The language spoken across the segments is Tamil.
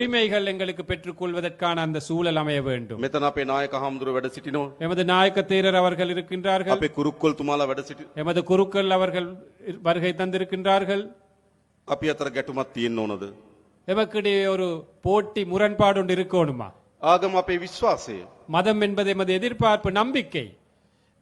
உரிமைகள் எங்களுக்கு பெற்றுக்கொள்வதற்கான அந்த சூழல் அமைய வேண்டும் මෙතන අපේ නායක හාමුදුරුව වැඩ සිටිනවා. எமது நாயக்க தேரர் அவர்கள் இருக்கின்றார்கள் අපේ කුරුක්කොල් තුමාලා වැඩ සිටි. எமது குருக்கள் அவர்கள் வருகை தந்திருக்கின்றார்கள் අපි අතර ගැටුමක් තියෙන්න ඕනද? எமக்கிடையே ஒரு போட்டி முரண்பாடு ஒன்று இருக்கணுமா ආගම අපේ විශ්වාසය. மதம் என்பது எமது எதிர்பார்ப்பு நம்பிக்கை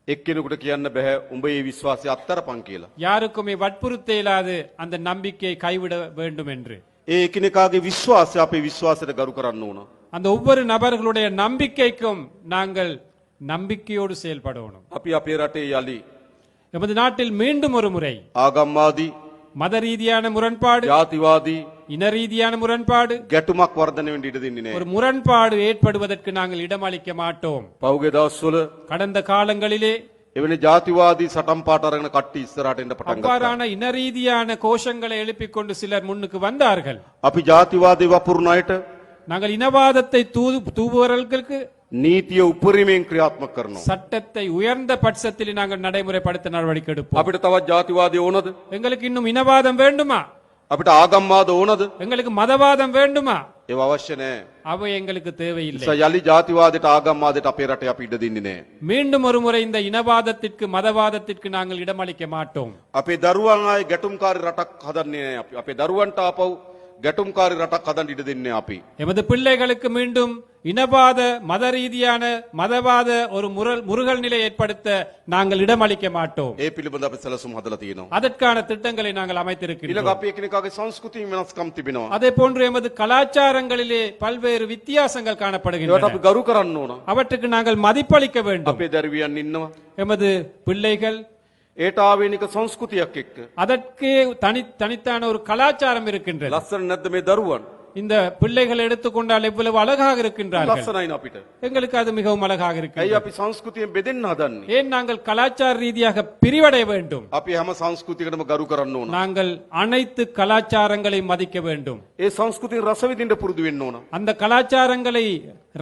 එක්කෙනෙකුට කියන්න බැහැ උඹ ඒ විශ්වාසය අත්තරපන් කියලා. யாருக்குமே வற்புறுத்த இயலாது அந்த நம்பிக்கையை கைவிட வேண்டும் என்று ඒ එකිනෙකාගේ විශ්වාසය අපේ විශ්වාසයට ගරු කරන්න ඕන. அந்த ஒவ்வொரு நபர்களுடைய நம்பிக்கைக்கும் நாங்கள் நம்பிக்கையோடு செயல்படணும் අපි අපේ රටේ යළි எமது நாட்டில் மீண்டும் ஒரு முறை ආගම්වාදී மத ரீதியான முரண்பாடு ජාතිවාදී இன ரீதியான முரண்பாடு ගැටුමක් වර්ධනය වෙන්න ඉඩ දෙන්නේ ஒரு නෑ. முரண்பாடு ஏற்படுவதற்கு நாங்கள் இடமளிக்க மாட்டோம் පෞගේ දවස්වල கடந்த காலங்களிலே එවැනි ජාතිවාදී සටන් පාට අරගෙන කට්ටි ඉස්සරහට එන්න පටන් ගත්තා. அவ்வாறான இன ரீதியான கோஷங்களை எழுப்பிக் கொண்டு சிலர் முன்னுக்கு வந்தார்கள் අපි ජාතිවාදී වපුරන අයට நாங்கள் இனவாதத்தை தூது தூவுவர்களுக்கு නීතිය උපරිමයෙන් ක්‍රියාත්මක කරනවා. சட்டத்தை உயர்ந்த பட்சத்தில் நாங்கள் நடைமுறைப்படுத்த நடவடிக்கை எடுப்போம் අපිට තවත් ජාතිවාදී ඕනද? எங்களுக்கு இன்னும் இனவாதம் வேண்டுமா අපිට ආගම්වාද ඕනද? எங்களுக்கு மதவாதம் வேண்டுமா ඒව අවශ්‍ය නෑ. அவை எங்களுக்கு தேவையில்லை නිසා යලි ජාතිවාදයට ආගම්වාදයට අපේ රටේ අපි ඉඩ දෙන්නේ නෑ. மீண்டும் ஒரு முறை இந்த இனவாதத்திற்கு மதவாதத்திற்கு நாங்கள் இடமளிக்க மாட்டோம் අපේ දරුවන් ආයේ ගැටුම්කාරී රටක් හදන්නේ නෑ අපි. අපේ දරුවන්ට ආපහු ගැටුම්කාරී රටක් හදන්න ඉඩ දෙන්නේ නෑ අපි. எமது பிள்ளைகளுக்கு மீண்டும் இனவாத மத ரீதியான மதவாத ஒரு முரல் முருகல் நிலை ஏற்படுத்த நாங்கள் இடமளிக்க மாட்டோம் ඒ පිළිබඳ අපි සැලසුම් හදලා තියෙනවා. அதற்கான திட்டங்களை நாங்கள் ඊළඟ அமைத்திருக்கிறோம் අපි එකිනෙකාගේ සංස්කෘතිය වෙනස්කම් තිබෙනවා. அதே போன்று எமது கலாச்சாரங்களிலே பல்வேறு வித்தியாசங்கள் ඒවට காணப்படுகின்றன අපි ගරු කරන්න ඕන. அவற்றுக்கு நாங்கள் மதிப்பளிக்க வேண்டும் අපේ දරුවියන් ඉන්නවා. எமது பிள்ளைகள் ඒට ආවේනික සංස්කෘතියක් එක්ක. அதற்கே தனி தனித்தான ஒரு கலாச்சாரம் இருக்கின்றது ලස්සන නැද්ද මේ දරුවන්? இந்த பிள்ளைகள் எடுத்துக்கொண்டால் எவ்வளவு அழகாக இருக்கின்றார்கள் ලස්සනයි අපිට. எங்களுக்கு அது மிகவும் அழகாக ඇයි இருக்கு අපි සංස්කෘතියෙන් බෙදෙන්න හදන්නේ? ஏன் நாங்கள் கலாச்சார ரீதியாக பிரிவடைய வேண்டும் අපි හැම සංස්කෘතියකටම ගරු කරන්න ඕන. நாங்கள் அனைத்து கலாச்சாரங்களையும் மதிக்க வேண்டும் ඒ සංස්කෘතිය රස විඳින්න පුරුදු වෙන්න ඕන. அந்த கலாச்சாரங்களை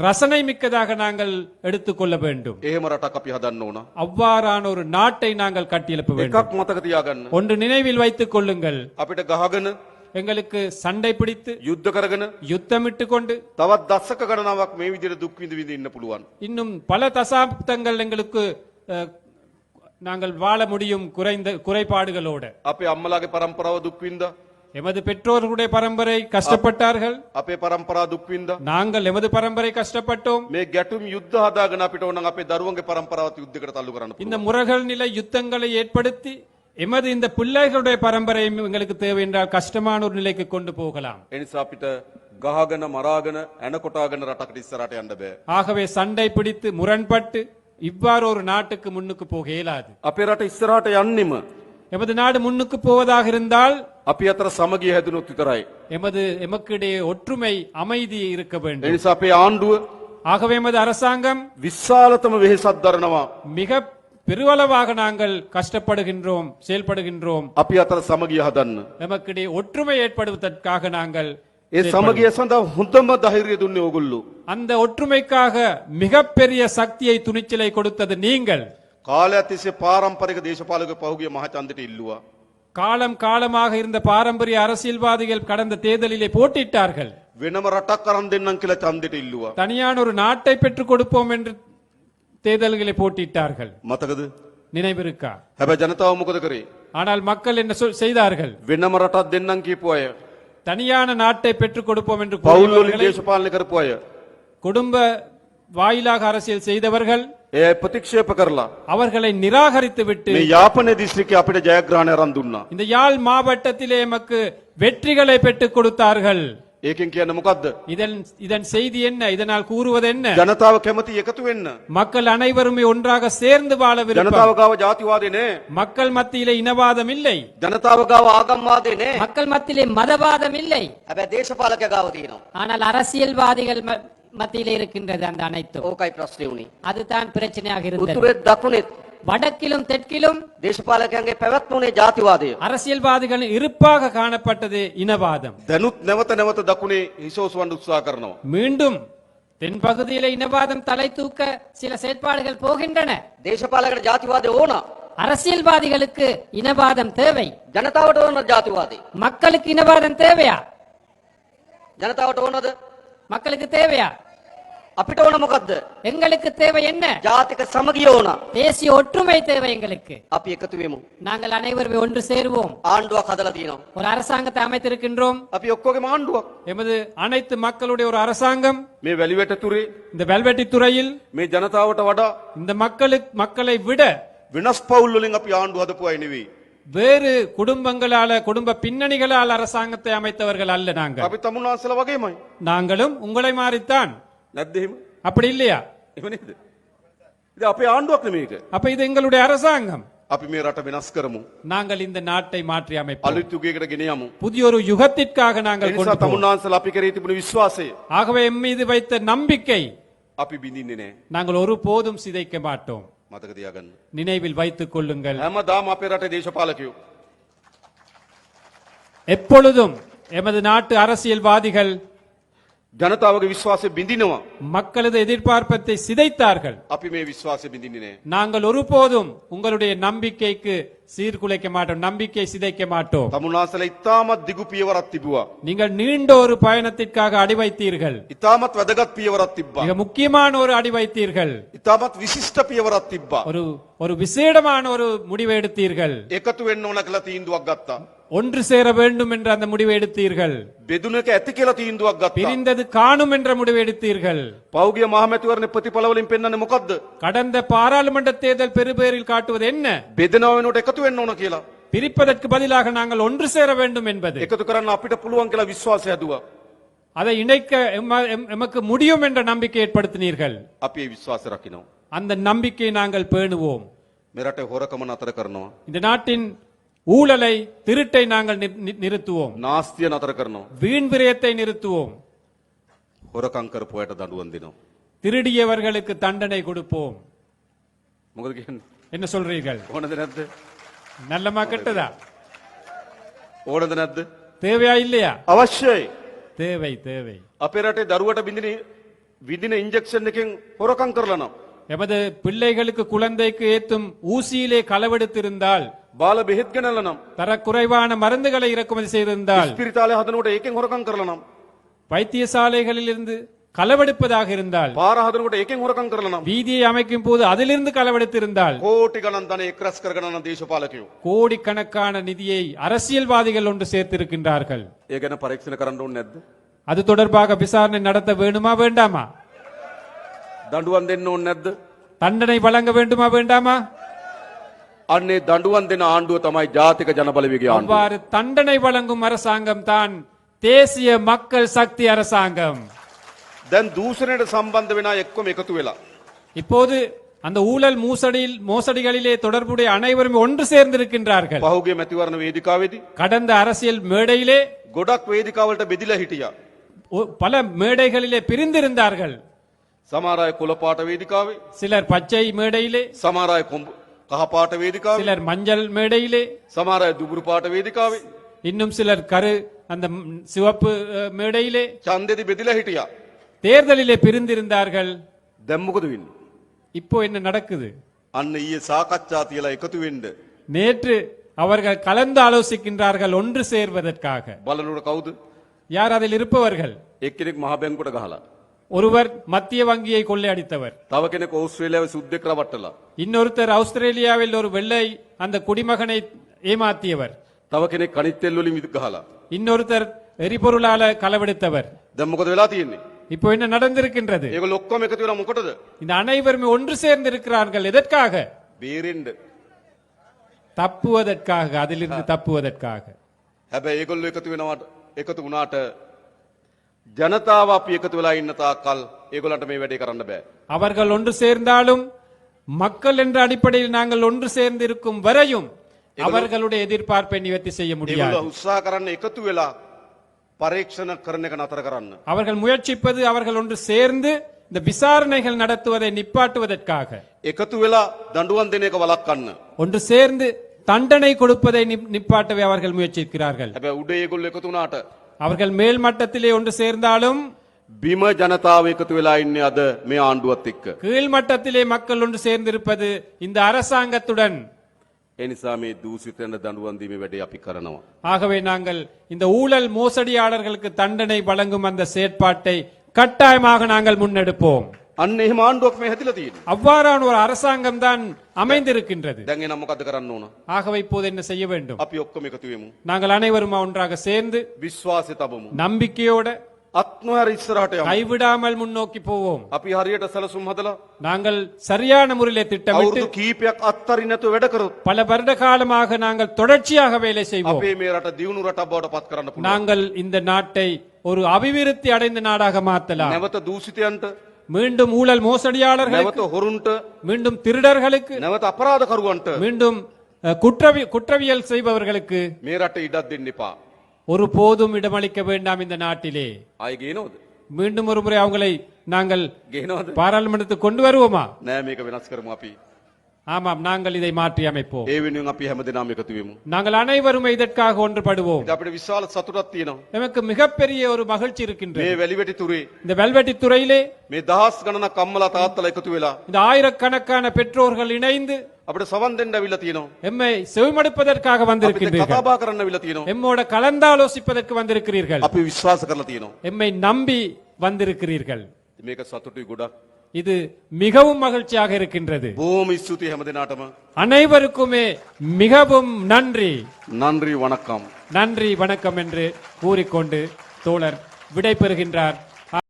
ரசனை மிக்கதாக நாங்கள் எடுத்துக்கொள்ள வேண்டும் එහෙම රටක් අපි හදන්න ඕන. அவ்வாறான ஒரு நாட்டை நாங்கள் கட்டியெழுப்ப வேண்டும் එකක් මතක තියාගන්න. ஒன்று நினைவில் வைத்துக் கொள்ளுங்கள் අපිට ගහගෙන எங்களுக்கு சண்டை பிடித்து යුද්ධ කරගෙන யுத்தமிட்டு கொண்டு තවත් දස්සක ගණනාවක් මේ විදිහට දුක් විඳ විඳ ඉන්න පුළුවන්. இன்னும் பல தசாப்தங்கள் எங்களுக்கு அஹ், நாங்கள் வாழ முடியும் குறைந்த குறைபாடுகளோடு අපේ අම්මලාගේ පරම්පරාව දුක් විඳා. எமது பெற்றோர்களுடைய பரம்பரை கஷ்டப்பட்டார்கள் අපේ පරම්පරාව දුක් විඳා. நாங்கள் எமது பரம்பரை கஷ்டப்பட்டோம் මේ ගැටුම් යුද්ධ හදාගෙන අපිට ඕන නම් අපේ දරුවන්ගේ පරම්පරාවත් යුද්ධයකට තල්ලු කරන්න இந்த පුළුවන්. முரகல் நிலை யுத்தங்களை ஏற்படுத்தி எமது இந்த பிள்ளைகளுடைய பரம்பரையும் எங்களுக்கு தேவை என்றால் கஷ்டமான ஒரு நிலைக்கு கொண்டு போகலாம் ඒ නිසා අපිට ගහගෙන මරාගෙන ඇන කොටාගෙන රටකට ඉස්සරහට යන්න බෑ. ஆகவே சண்டை பிடித்து முரண்பட்டு இவ்வாறு ஒரு நாட்டுக்கு முன்னுக்கு போக இயலாது අපේ රට ඉස්සරහට යන්නෙම எமது நாடு முன்னுக்கு போவதாக இருந்தால் අපි අතර සමගිය හැදුනොත් විතරයි. எமது எமக்கிடையே ஒற்றுமை அமைதி இருக்க ඒ வேண்டும் නිසා අපේ ආණ්ඩුව ஆகவே எமது அரசாங்கம் විශාලතම වෙහෙසක් දරනවා. மிக பெருவளவாக நாங்கள் கஷ்டப்படுகின்றோம் செயல்படுகின்றோம் අපි අතර සමගිය හදන්න. எமக்கிடையே ஒற்றுமை ஏற்படுவதற்காக நாங்கள் ඒ සමගිය සඳහා හොඳම ධෛර්යය දුන්නේ ඕගොල්ලෝ. அந்த ஒற்றுமைக்காக மிகப்பெரிய சக்தியை துணிச்சலை கொடுத்தது நீங்கள் කාලයක් තිස්සේ පාරම්පරික දේශපාලක පහුගිය මහචන්දට ඉල්ලුවා. காலம் காலமாக இருந்த பாரம்பரிய அரசியல்வாதிகள் கடந்த தேர்தலிலே போட்டியிட்டார்கள் වෙනම රටක් අරන් දෙන්නම් කියලා ඡන්දෙට ඉල්ලුවා. தனியான ஒரு நாட்டை பெற்றுக் கொடுப்போம் என்று தேர்தல்களை போட்டியிட்டார்கள் මතකද? நினைவிருக்கா හැබැයි ජනතාව මොකද කරේ? ஆனால் மக்கள் என்ன சொல்- செய்தார்கள் වෙනම රටක් දෙන්නම් කියපු අය. தனியான நாட்டை பெற்றுக் கொடுப்போம் என்று පවුල් වලින් கூறியவர்களை දේශපාලනය කරපු අය. குடும்ப வாயிலாக அரசியல் செய்தவர்கள் ඒ අය ප්‍රතික්ෂේප කරලා அவர்களை நிராகரித்து விட்டு මේ යාපනයේ දිස්ත්‍රික්කයේ අපිට ජයග්‍රහණය අරන් දුන්නා. இந்த யாழ் மாவட்டத்திலே எமக்கு வெற்றிகளை பெற்றுக் கொடுத்தார்கள் ඒකෙන් කියන්නේ මොකද්ද? இதன் இதன் செய்தி என்ன இதனால் கூறுவது என்ன ජනතාව කැමති එකතු වෙන්න. மக்கள் அனைவருமே ஒன்றாக சேர்ந்து வாழ விருப்பம் ජනතාව ගාව ජාතිවාදේ නෑ. மக்கள் மத்தியிலே இனவாதம் இல்லை ජනතාව ගාව ආගම්වාදේ නෑ. மக்கள் மத்தியிலே மதவாதம் இல்லை හැබැයි දේශපාලක ගාව තියෙනවා. ஆனால் அரசியல்வாதிகள் ம- மத்தியிலே இருக்கின்றது அந்த அனைத்தும் ඕකයි ප්‍රශ්නේ උනේ. அதுதான் பிரச்சனையாக இருந்தது උතුරෙත් දකුණෙත් வடக்கிலும் தெற்கிலும் දේශපාලකයන්ගේ පැවැත්ම උනේ ජාතිවාදය. அரசியல்வாதிகள் இருப்பாக காணப்பட்டது இனவாதம் දැනුත් නැවත නැවත දකුණේ හිසෝසවන්න උත්සාහ කරනවා. மீண்டும் தென்பகுதியிலே இனவாதம் தலை தூக்க சில செயற்பாடுகள் போகின்றன දේශපාලකට ජාතිවාදය ඕන. அரசியல்வாதிகளுக்கு இனவாதம் தேவை ජනතාවට ඕන ජාතිවාදය. மக்களுக்கு இனவாதம் தேவையா ජනතාවට ඕනද? மக்களுக்கு தேவையா අපිට ඕන මොකද්ද? எங்களுக்கு தேவை என்ன ජාතික සමගිය ඕන. தேசிய ஒற்றுமை தேவை எங்களுக்கு අපි එකතු වෙමු. நாங்கள் அனைவரும் ஒன்று சேருவோம் ආණ්ඩුවක් හදලා තියෙනවා. ஒரு அரசாங்கத்தை அமைத்திருக்கின்றோம் අපි ඔක්කොගේම ආණ්ඩුවක්. எமது அனைத்து மக்களுடைய ஒரு அரசாங்கம் මේ වැලිවැටතුරේ இந்த வெல்வெட்டி துறையில் මේ ජනතාවට වඩා இந்த மக்களுக்கு மக்களை விட වෙනස් පවුල් වලින් අපි ආණ්ඩුව හදපු අය නෙවෙයි. வேறு குடும்பங்களால குடும்ப பின்னணிகளால் அரசாங்கத்தை அமைத்தவர்கள் அல்ல நாங்கள் අපි තමුන්නාන්සලා වගේමයි. நாங்களும் உங்களை மாறித்தான் නැද්ද එහෙම? அப்படி இல்லையா එහෙම නේද? ඉතින් අපේ ආණ්ඩුවක් නෙමේක. அப்ப இது எங்களுடைய அரசாங்கம் අපි මේ රට වෙනස් කරමු. நாங்கள் இந்த நாட்டை மாற்றி அமைப்போம் අලුත් යුගයකට ගෙන යමු. புதிய ஒரு யுகத்திற்காக ඒ நாங்கள் නිසා கொண்டு போவோம். තමුන්නාන්සලා අපි කරේ තිබුණු විශ්වාසය ஆகவே எம் மீது வைத்த நம்பிக்கை අපි බිඳින්නේ නෑ. நாங்கள் ஒருபோதும் சிதைக்க மாட்டோம் මතක තියාගන්න. நினைவில் வைத்துக் கொள்ளுங்கள் හැමදාම අපේ රටේ දේශපාලකයෝ எப்பொழுதும் எமது நாட்டு அரசியல்வாதிகள் ජනතාවගේ විශ්වාසය බිඳිනවා. மக்களது எதிர்பார்ப்பத்தை சிதைத்தார்கள் අපි මේ විශ්වාසය බිඳින්නේ නෑ. நாங்கள் ஒருபோதும் உங்களுடைய நம்பிக்கைக்கு சீர்குலைக்க மாட்டோம் நம்பிக்கை சிதைக்க மாட்டோம் තමුන්නාන්සලා ඉතාමත් දිගු පියවරක් තිබුවා. நீங்கள் நீண்ட ஒரு பயணத்திற்காக அடி வைத்தீர்கள் ඉතාමත් වැදගත් පියවරක් තිබ්බා. மிக முக்கியமான ஒரு அடி வைத்தீர்கள் ඉතාමත් විශිෂ්ට පියවරක් තිබ්බා. ஒரு ஒரு விசேடமான ஒரு முடிவை எடுத்தீர்கள் එකතු වෙන්න ඕන කියලා තීන්දුවක් ගත්තා. ஒன்று சேர வேண்டும் என்ற அந்த முடிவை எடுத்தீர்கள் බෙදුන එක ඇති කියලා තීන්දුවක් ගත්තා. பிரிந்தது காணும் என்ற முடிவை எடுத்தீர்கள் පෞගිය මහමැතිවරණ ප්‍රතිඵල වලින් පෙන්වන්නේ මොකද්ද? கடந்த பாராளுமன்ற தேர்தல் பெறுபேறில் காட்டுவது என்ன බෙදෙනව වෙනකොට එකතු වෙන්න ඕන කියලා. பிரிப்பதற்கு பதிலாக நாங்கள் ஒன்று சேர வேண்டும் என்பது එකතු කරන්න අපිට පුළුවන් කියලා විශ්වාසය හැදුවා. அதை இணைக்க எம்ம- எம்- எமக்கு முடியும் என்ற நம்பிக்கை ஏற்படுத்தினீர்கள் අපි ඒ විශ්වාසය රකිනවා. அந்த நம்பிக்கை நாங்கள் பேணுவோம் මේ රටේ හොරකම නතර කරනවා. இந்த நாட்டின் ஊழலை திருட்டை நாங்கள் நி- நி- நிறுத்துவோம் නාස්තිය නතර කරනවා. வீண் விரயத்தை நிறுத்துவோம் හොරකම් කරපු අයට දඬුවම් දෙනවා. திருடியவர்களுக்கு தண்டனை கொடுப்போம் මොකද කියන්නේ? என்ன சொல்றீர்கள் ඕනද නැද්ද? நல்லமா கெட்டதா ඕනද නැද්ද? தேவையா இல்லையா අවශ්‍යයි. தேவை தேவை අපේ රටේ දරුවට බින්දින විදින ඉන්ජෙක්ෂන් එකෙන් හොරකම් කරලා නම් எமது பிள்ளைகளுக்கு குழந்தைக்கு ஏத்தும் ஊசியிலே களவெடுத்திருந்தால் බාල බෙහෙත් ගෙනල්ලා නම් தரக்குறைவான மருந்துகளை இறக்குமதி செய்திருந்தால் ස්පිරිතාලේ හදනකොට ඒකෙන් හොරකම් කරලා නම් வைத்தியசாலைகளில் இருந்து களவெடுப்பதாக இருந்தால் පාර හදනකොට ඒකෙන් හොරකම් කරලා නම් வீதியை அமைக்கும் போது அதிலிருந்து களவெடுத்திருந்தால் කෝටි ගණන් ධනෙ එක්රැස් කරගෙන යන දේශපාලකයෝ கோடிக்கணக்கான நிதியை அரசியல்வாதிகள் ஒன்று சேர்த்திருக்கின்றார்கள் ඒ ගැන පරීක්ෂණ කරන්න ඕනේ නැද්ද? அது தொடர்பாக விசாரணை நடத்த வேண்டுமா வேண்டாமா දඬුවම් දෙන්න ඕනේ නැද්ද? தண்டனை வழங்க வேண்டுமா வேண்டாமா අන්නේ දඬුවම් දෙන ආණ්ඩුව තමයි ජාතික ජනබලවේගයේ ආණ්ඩුව. அவ்வாறு தண்டனை வழங்கும் அரசாங்கம் தான் தேசிய மக்கள் சக்தி அரசாங்கம் දැන් දූෂණයට සම්බන්ධ වෙන අය එක්කම එකතු වෙලා இப்போது அந்த ஊழல் மூசடியில் மோசடிகளிலே தொடர்புடைய அனைவரும் ஒன்று சேர்ந்திருக்கின்றார்கள் පහුගිය මැතිවරණ වේදිකාවේදී கடந்த அரசியல் மேடையிலே ගොඩක් වේදිකාවලට බෙදිලා හිටියා. ஒ- பல மேடைகளிலே பிரிந்திருந்தார்கள் සමහර අය කොළපාට වේදිකාවේ, சிலர் பச்சை மேடையிலே සමහර අය කොඹ කහපාට වේදිකාවේ, சிலர் மஞ்சள் மேடையிலே සමහර අය දුබුරු පාට වේදිකාවේ இன்னும் சிலர் கரு அந்த ம், சிவப்பு அஹ், மேடையிலே ඡන්දෙදි බෙදිලා හිටියා. தேர்தலிலே பிரிந்திருந்தார்கள் දැන් මොකද වෙන්නේ? இப்போ என்ன நடக்குது අන්න ඊයේ සාකච්ඡා තියලා එකතු වෙන්න நேற்று அவர்கள் கலந்து ஆலோசிக்கின்றார்கள் ஒன்று சேர்வதற்காக බලනකොට කවුද? யார் அதில் இருப்பவர்கள் එක්කෙනෙක් මහ බැංකුවට ගහලා. ஒருவர் மத்திய வங்கியை கொள்ளையடித்தவர் තව කෙනෙක් ඕස්ට්‍රේලියාවේ සුද්දෙක් රවට්ටලා. இன்னொருத்தர் ஆஸ்திரேலியாவில் ஒரு வெள்ளை அந்த குடிமகனை ஏமாத்தியவர் තව කෙනෙක් කනිත් තෙල් වලින් විදි ගහලා. இன்னொருத்தர் எரிபொருளால களவெடுத்தவர் දැන් මොකද වෙලා තියෙන්නේ? இப்போ என்ன நடந்திருக்கின்றது ඒගොල්ලෝ ඔක්කොම එකතු වෙලා මොකටද? இந்த அனைவருமே ஒன்று சேர்ந்து இருக்கிறார்கள் எதற்காக බේරෙන්න. தப்புவதற்காக அதிலிருந்து தப்புவதற்காக හැබැයි ඒගොල්ලෝ එකතු වෙනවට එකතු වුණාට ජනතාව අපි එකතු වෙලා ඉන්න තාක්කල් ඒගොල්ලන්ට මේ වැඩේ කරන්න බෑ. அவர்கள் ஒன்று சேர்ந்தாலும் மக்கள் என்ற அடிப்படையில் நாங்கள் ஒன்று சேர்ந்து இருக்கும் வரையும் அவர்களுடைய எதிர்பார்ப்பை நிவர்த்தி செய்ய முடியாது ඒගොල්ලෝ උත්සාහ කරන්න එකතු වෙලා පරීක්ෂණ කරන එක නතර කරන්න. அவர்கள் முயற்சிப்பது அவர்கள் ஒன்று சேர்ந்து இந்த விசாரணைகள் நடத்துவதை நிப்பாட்டுவதற்காக එකතු වෙලා දඬුවම් දෙන එක වළක්වන්න. ஒன்று சேர்ந்து தண்டனை கொடுப்பதை நிப்- நிப்பாட்டவே அவர்கள் முயற்சிக்கிறார்கள் හැබැයි උඩ ඒගොල්ලෝ එකතු වුණාට அவர்கள் மேல் மட்டத்திலே ஒன்று சேர்ந்தாலும் බිම ජනතාව එකතු වෙලා ඉන්නේ අද මේ ආණ්ඩුවත් එක්ක. கீழ் மட்டத்திலே மக்கள் ஒன்று சேர்ந்திருப்பது இந்த அரசாங்கத்துடன் ඒ නිසා මේ දූෂිතයන්ට දඬුවම් දීමේ වැඩේ අපි කරනවා. ஆகவே நாங்கள் இந்த ஊழல் மோசடியாளர்களுக்கு தண்டனை வழங்கும் அந்த செயற்பாட்டை கட்டாயமாக நாங்கள் முன்னெடுப்போம் අන්න එහෙම ආණ්ඩුවක් මේ හැදිලා තියෙන්නේ. அவ்வாறான ஒரு அரசாங்கம் தான் அமைந்திருக்கின்றது දැන් එනම් මොකද කරන්න ඕන? ஆகவே இப்போது என்ன செய்ய வேண்டும் අපි ඔක්කොම එකතු වෙමු. நாங்கள் அனைவரும் ஒன்றாக சேர்ந்து විශ්වාසය තබමු. நம்பிக்கையோட අත් නොහැර ඉස්සරහට යමු. கைவிடாமல் முன்னோக்கி போவோம் අපි හරියට සැලසුම් හදලා நாங்கள் சரியான முறையிலே திட்டமிட்டு අවුරුදු කීපයක් අත්තරින් නැතුව වැඩ කරොත් பல வருட காலமாக நாங்கள் தொடர்ச்சியாக வேலை செய்வோம் අපේ මේ රට දියුණු රටක් බවට පත් කරන්න පුළුවන්. நாங்கள் இந்த நாட்டை ஒரு அபிவிருத்தி அடைந்த நாடாக மாற்றலாம் නැවත දූෂිතයන්ට, மீண்டும் ஊழல் மோசடியாளர்களுக்கு மீண்டும் திருடர்களுக்கு அபராத கருவன்ட்டு மீண்டும் குற்றவி குற்றவியல் செய்பவர்களுக்கு மேராட்ட இடத்தின்னிப்பா ஒரு போதும் இடமளிக்க வேண்டாம் இந்த நாட்டிலே. மீண்டும் ஒரு முறை அவங்களை நாங்கள் பாராளுமன்றத்துக்கு கொண்டு வருவோமா? நேமிக வினாஸ்கரமாப்பி ஆமாம் நாங்கள் இதை மாற்றி அமைப்போம் ඒ වෙනුවෙන් අපි හැමදෙනාම එකතු වෙමු. நாங்கள் அனைவரும் இதற்காக ஒன்றுபடுவோம் ඉතින් අපිට විශාල සතුටක් තියෙනවා. நமக்கு மிகப்பெரிய ஒரு மகிழ்ச்சி இருக்கின்றது මේ වැලිවැටි තුරේ இந்த வெல்வெட்டி துறையிலே මේ දහස් ගණනක් අම්මලා තාත්තලා එකතු වෙලා இந்த ஆயிரக்கணக்கான பெற்றோர்கள் இணைந்து අපිට සවන් දෙන්න ඇවිල්ලා තියෙනවා. எம்மை செவிமடுப்பதற்காக අපිට வந்திருக்கின்றீர்கள் කතා බහ කරන්න ඇවිල්ලා තියෙනවා. எம்மோட கலந்தாலோசிப்பதற்கு வந்திருக்கிறீர்கள் අපි විශ්වාස කරලා තියෙනවා. எம்மை நம்பி வந்திருக்கிறீர்கள் ඉතින් මේක සතුටුයි ගොඩක්. இது மிகவும் மகிழ்ச்சியாக இருக்கின்றது. பூமி சுத்தி எமது நாட்டமா. அனைவருக்குமே மிகவும் நன்றி. நன்றி வணக்கம். நன்றி வணக்கம் என்று கூறிக்கொண்டு தோழர் விடைபெறுகின்றார்.